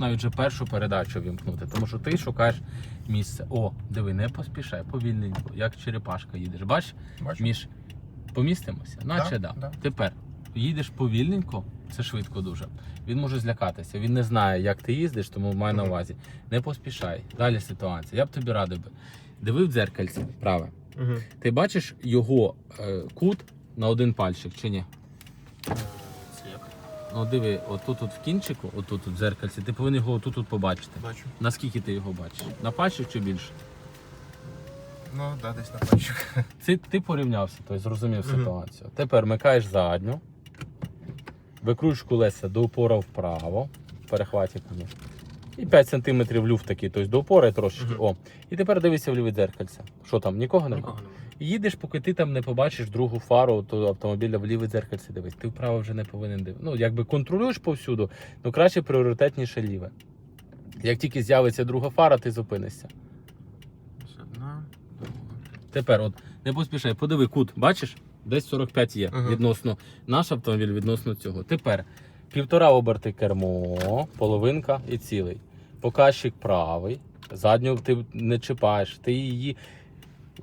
навіть вже першу передачу вімкнути, тому що ти шукаєш місце. О, диви, не поспішай, повільненько, як черепашка їдеш. Бачиш, Бачу. між помістимося? Наче да, да. Тепер їдеш повільненько, це швидко дуже. Він може злякатися. Він не знає, як ти їздиш, тому маю на увазі. Не поспішай. Далі ситуація. Я б тобі радив би. Диви в дзеркальце праве. Угу. Ти бачиш його е, кут на один пальчик чи ні? Ну диви, отут от в кінчику, отут от в дзеркальці, ти повинен його отут от побачити. Бачу. Наскільки ти його бачиш? На пальчик чи більше? Ну, да, десь на пальчик. Це ти порівнявся, тобто зрозумів Мгм. ситуацію. Тепер микаєш задню, викручуєш колеса до упора вправо, перехватиками. І 5 см люфт такий, тобто до опори трошечки. Мгм. О. І тепер дивися в ліве дзеркальце. Що там, нікого немає? Нікого немає. Їдеш, поки ти там не побачиш другу фару то автомобіля в ліве дзеркальце дивись. Ти вправо вже не повинен дивитися. Ну, якби контролюєш повсюду, ну краще пріоритетніше ліве. Як тільки з'явиться друга фара, ти зупинишся. Одна, друга. Тепер, от не поспішай, подиви кут, бачиш? Десь 45 є Ага. відносно наш автомобіль відносно цього. Тепер півтора оберти кермо, половинка і цілий. Показчик правий, задню ти не чіпаєш, ти її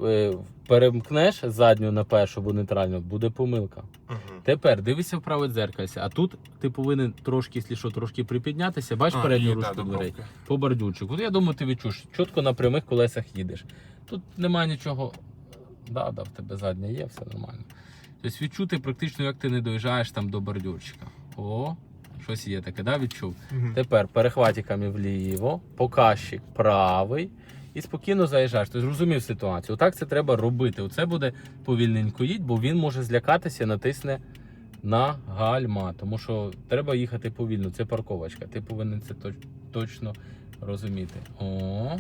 е, перемкнеш задню на першу або нейтральну, буде помилка. Угу. Тепер дивися в праве дзеркальце, а тут ти повинен трошки, якщо що, трошки припіднятися, бачиш передню ручку дверей по бордюрчику. От Я думаю, ти відчуєш, чітко на прямих колесах їдеш. Тут немає нічого. Да, да, в тебе задня є, все нормально. Тобто відчути практично, як ти не доїжджаєш там до бордюрчика. О, щось є таке, да, відчув. Угу. Тепер перехватиками вліво, показчик правий. І спокійно заїжджаєш. Ти зрозумів ситуацію. Отак це треба робити. Оце буде повільненько їдь, бо він може злякатися, натисне на гальма. Тому що треба їхати повільно. Це парковочка. Ти повинен це точ- точно розуміти. О,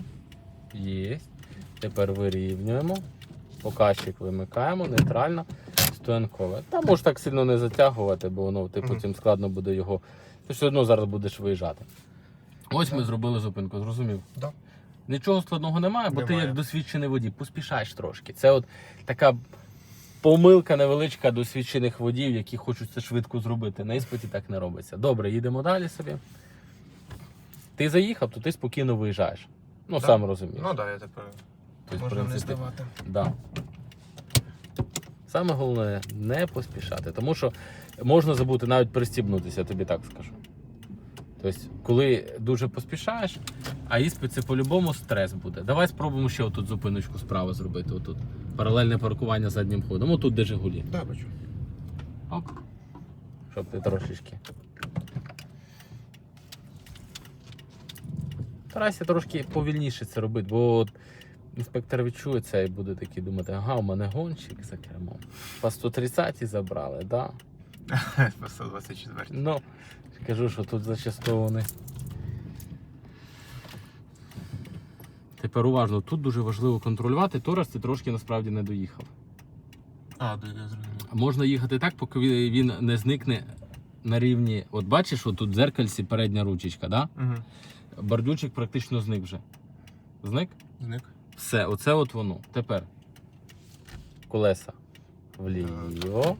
є. Тепер вирівнюємо. Показчик вимикаємо, нейтрально, стоянкове. Та можеш так сильно не затягувати, бо воно ти потім складно буде його. Ти все одно зараз будеш виїжджати. Ось ми зробили зупинку, зрозумів. Да. Нічого складного немає, бо ти Немає. як досвідчений водій, поспішаєш трошки. Це от така помилка невеличка досвідчених водіїв, які хочуть це швидко зробити. На іспиті так не робиться. Добре, їдемо далі собі. Ти заїхав, то ти спокійно виїжджаєш. Ну, Да. сам розумієш. Ну так, я тепер Тобто, в можна не принципі, здавати. Да. Саме головне не поспішати, тому що можна забути навіть пристібнутися, я тобі так скажу. Тобто, коли дуже поспішаєш, а іспит це по-любому стрес буде. Давай спробуємо ще отут зупиночку справа зробити. Отут. Паралельне паркування заднім ходом. Отут де Жигулі. Да, бачу. Оп. Щоб ти трошечки. Старайся трошки повільніше це робити, бо інспектор відчує це і буде такий думати, ага, у мене гонщик за кермом. По 130 забрали, да. По 124. Ну, кажу, що тут зачастую вони. Тепер уважно, тут дуже важливо контролювати, то раз ти трошки насправді не доїхав. А, да, я зрозумів. Можна їхати так, поки він- він не зникне на рівні. От бачиш, от тут в дзеркальці передня ручечка, да? Угу. Бордючик практично зник вже. Зник? Зник. Все, оце от воно. Тепер колеса вліво,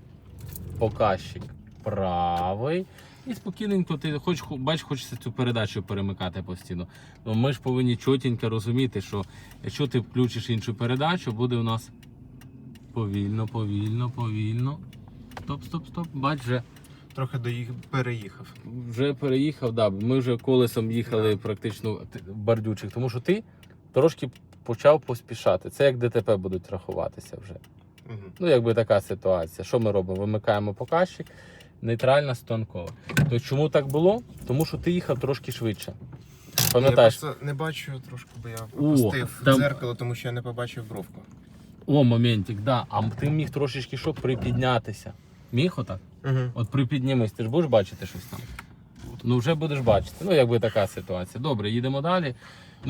показчик правий. І спокійненько ти хоч бач, хочеться цю передачу перемикати постійно. Ну, ми ж повинні чотенько розуміти, що якщо ти включиш іншу передачу, буде у нас повільно, повільно, повільно. Стоп, стоп, стоп. Бач, вже, Трохи доїх... переїхав. вже переїхав, да, ми вже колесом їхали Да. практично в бордючик, тому що ти трошки почав поспішати. Це як ДТП будуть рахуватися вже. Угу. Ну, якби така ситуація. Що ми робимо? Вимикаємо показчик, нейтральна станкова. То чому так було? Тому що ти їхав трошки швидше. Пам'ятаєш? Я просто не бачу трошки, бо я пропустив там- дзеркало, тому що я не побачив бровку. О, моментик, да. А ти міг трошечки що припіднятися. Міг отак? Угу. От припіднімись, ти ж будеш бачити щось там. Ну вже будеш бачити. Ну, якби така ситуація. Добре, їдемо далі.